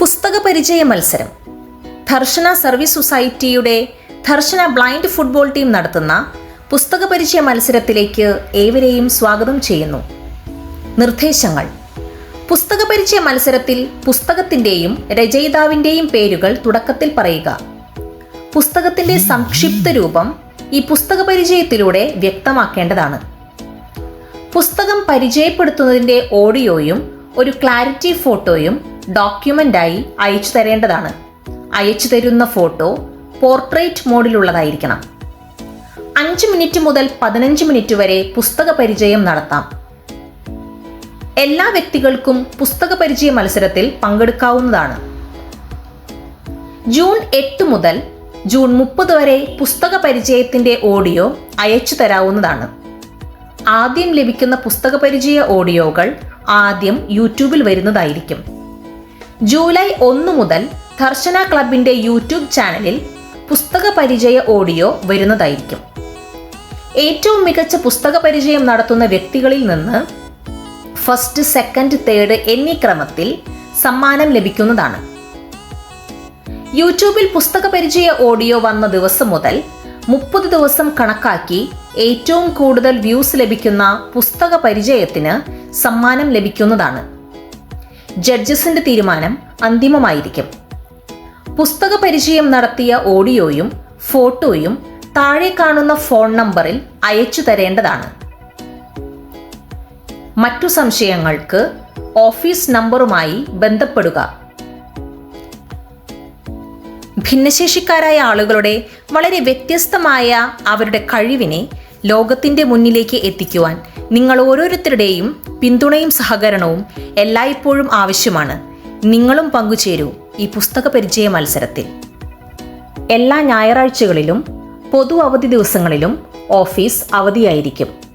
പുസ്തക പരിചയ മത്സരം. ധർഷന സർവീസ് സൊസൈറ്റിയുടെ ധർഷന ബ്ലൈൻഡ് ഫുട്ബോൾ ടീം നടത്തുന്ന പുസ്തക പരിചയ മത്സരത്തിലേക്ക് ഏവരെയും സ്വാഗതം ചെയ്യുന്നു. നിർദ്ദേശങ്ങൾ. പുസ്തക പരിചയ മത്സരത്തിൽ പുസ്തകത്തിന്റെയും രചയിതാവിന്റെയും പേരുകൾ തുടക്കത്തിൽ പറയുക. പുസ്തകത്തിന്റെ സംക്ഷിപ്ത രൂപം ഈ പുസ്തക പരിചയത്തിലൂടെ വ്യക്തമാക്കേണ്ടതാണ്. പുസ്തകം പരിചയപ്പെടുത്തുന്നതിന്റെ ഓഡിയോയും ഒരു ക്ലാരിറ്റി ഫോട്ടോയും ഡോക്യുമെന്റായി അയച്ചു തരേണ്ടതാണ്. അയച്ചു തരുന്ന ഫോട്ടോ പോർട്രേറ്റ് മോഡിലുള്ളതായിരിക്കണം. അഞ്ച് മിനിറ്റ് മുതൽ പതിനഞ്ച് മിനിറ്റ് വരെ പുസ്തക പരിചയം നടത്താം. എല്ലാ വ്യക്തികൾക്കും പുസ്തക പരിചയ മത്സരത്തിൽ പങ്കെടുക്കാവുന്നതാണ്. ജൂൺ എട്ട് മുതൽ ജൂൺ മുപ്പത് വരെ പുസ്തക പരിചയത്തിന്റെ ഓഡിയോ അയച്ചു തരാവുന്നതാണ്. ആദ്യം ലഭിക്കുന്ന പുസ്തക പരിചയ ഓഡിയോകൾ ആദ്യം യൂട്യൂബിൽ വരുന്നതായിരിക്കും. ജൂലൈ ഒന്ന് മുതൽ ദർശന ക്ലബിന്റെ യൂട്യൂബ് ചാനലിൽ പുസ്തക പരിചയ ഓഡിയോ വരുന്നതായിരിക്കും. ഏറ്റവും മികച്ച പുസ്തക പരിചയം നടത്തുന്ന വ്യക്തികളിൽ നിന്ന് ഫസ്റ്റ് സെക്കൻഡ് തേർഡ് എന്നീ ക്രമത്തിൽ സമ്മാനം ലഭിക്കുന്നതാണ്. യൂട്യൂബിൽ പുസ്തക പരിചയ ഓഡിയോ വന്ന ദിവസം മുതൽ മുപ്പത് ദിവസം കണക്കാക്കി ഏറ്റവും കൂടുതൽ വ്യൂസ് ലഭിക്കുന്ന പുസ്തക പരിചയത്തിന് സമ്മാനം ലഭിക്കുന്നതാണ്. ജഡ്ജസിന്റെ തീരുമാനം അന്തിമമായിരിക്കും. പുസ്തക പരിചയം നടത്തിയ ഓഡിയോയും ഫോട്ടോയും താഴെ കാണുന്ന ഫോൺ നമ്പറിൽ അയച്ചു തരേണ്ടതാണ്. മറ്റു സംശയങ്ങൾക്ക് ഓഫീസ് നമ്പറുമായി ബന്ധപ്പെടുക. ഭിന്നശേഷിക്കാരായ ആളുകളുടെ വളരെ വ്യത്യസ്തമായ അവരുടെ കഴിവിനെ ലോകത്തിന്റെ മുന്നിലേക്ക് എത്തിക്കുവാൻ നിങ്ങൾ ഓരോരുത്തരുടെയും പിന്തുണയും സഹകരണവും എല്ലായ്പ്പോഴും ആവശ്യമാണ്. നിങ്ങളും പങ്കുചേരൂ ഈ പുസ്തക പരിചയ മത്സരത്തിൽ. എല്ലാ ഞായറാഴ്ചകളിലും പൊതു അവധി ദിവസങ്ങളിലും ഓഫീസ് അവധിയായിരിക്കും.